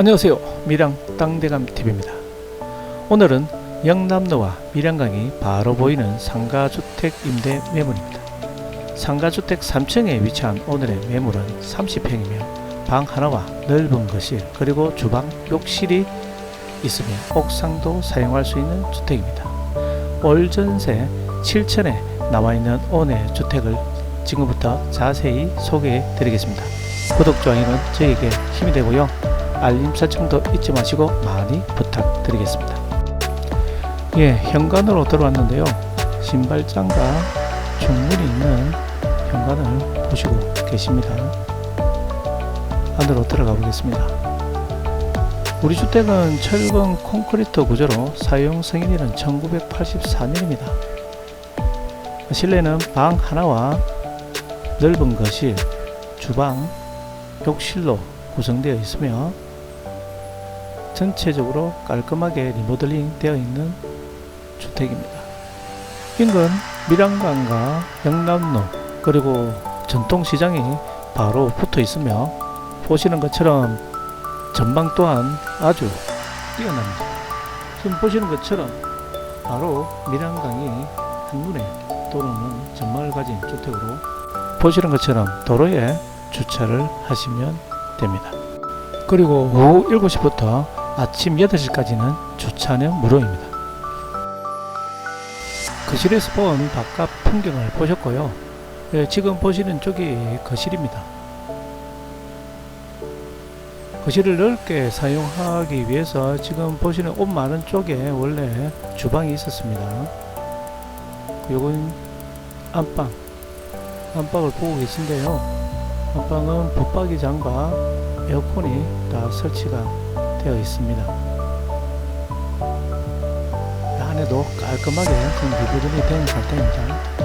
안녕하세요. 밀양 땅대감 TV입니다. 오늘은 영남로와 밀양강이 바로 보이는 상가주택 임대 매물입니다. 상가주택 3층에 위치한 오늘의 매물은 30평이며 방 하나와 넓은 거실 그리고 주방, 욕실이 있으며 옥상도 사용할 수 있는 주택입니다. 올 전세 7천에 나와 있는 오늘 주택을 지금부터 자세히 소개해 드리겠습니다. 구독, 좋아요는 저에게 힘이 되고요. 알림 설정도 잊지 마시고 많이 부탁드리겠습니다. 예, 현관으로 들어왔는데요. 신발장과 중문이 있는 현관을 보시고 계십니다. 안으로 들어가 보겠습니다. 우리 주택은 철근 콘크리트 구조로 사용 승인일은 1984년입니다. 실내는 방 하나와 넓은 거실, 주방, 욕실로 구성되어 있으며 전체적으로 깔끔하게 리모델링 되어 있는 주택입니다. 인근 밀양강과 영남로 그리고 전통시장이 바로 붙어 있으며 보시는 것처럼 전방 또한 아주 뛰어납니다. 지금 보시는 것처럼 바로 밀양강이 한눈에 도로는 전망을 가진 주택으로 보시는 것처럼 도로에 주차를 하시면 됩니다. 그리고 오후 7시부터 아침 8시까지는 주차는 무료입니다. 거실에서 본 바깥 풍경을 보셨고요. 예, 지금 보시는 쪽이 거실입니다. 거실을 넓게 사용하기 위해서 지금 보시는 옷 많은 쪽에 원래 주방이 있었습니다. 요건 안방, 안방을 보고 계신데요. 안방은 붙박이장과 에어컨이 다 설치가 되어 있습니다. 안에도 깔끔하게 지금 리모델링이 된 상태입니다.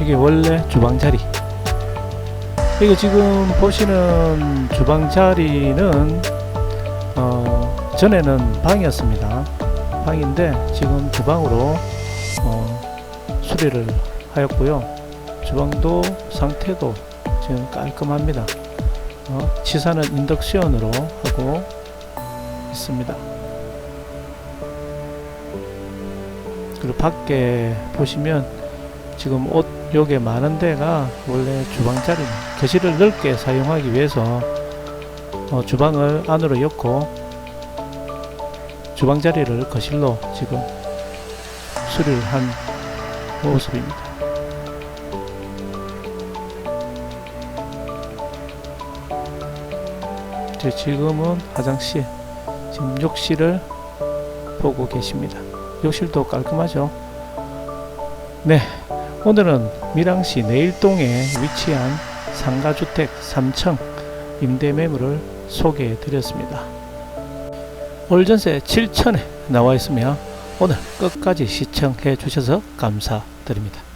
이게 원래 주방 자리. 이게 지금 보시는 주방 자리는 어, 전에는 방이었습니다. 방인데 지금 주방으로 어, 수리를 하였고요. 주방도 상태도 지금 깔끔합니다. 어, 치사는 인덕션으로 하고 있습니다. 그리고 밖에 보시면 지금 옷 요게 많은 데가 원래 주방 자리 거실을 넓게 사용하기 위해서 어, 주방을 안으로 엮고 주방 자리를 거실로 지금 수리를 한 모습입니다. 제 지금은 화장실, 지금 욕실을 보고 계십니다. 욕실도 깔끔하죠. 네, 오늘은 밀양시 내일동에 위치한 상가주택 3층 임대 매물을 소개해 드렸습니다. 올 전세 7천에 나와 있으며 오늘 끝까지 시청해 주셔서 감사드립니다.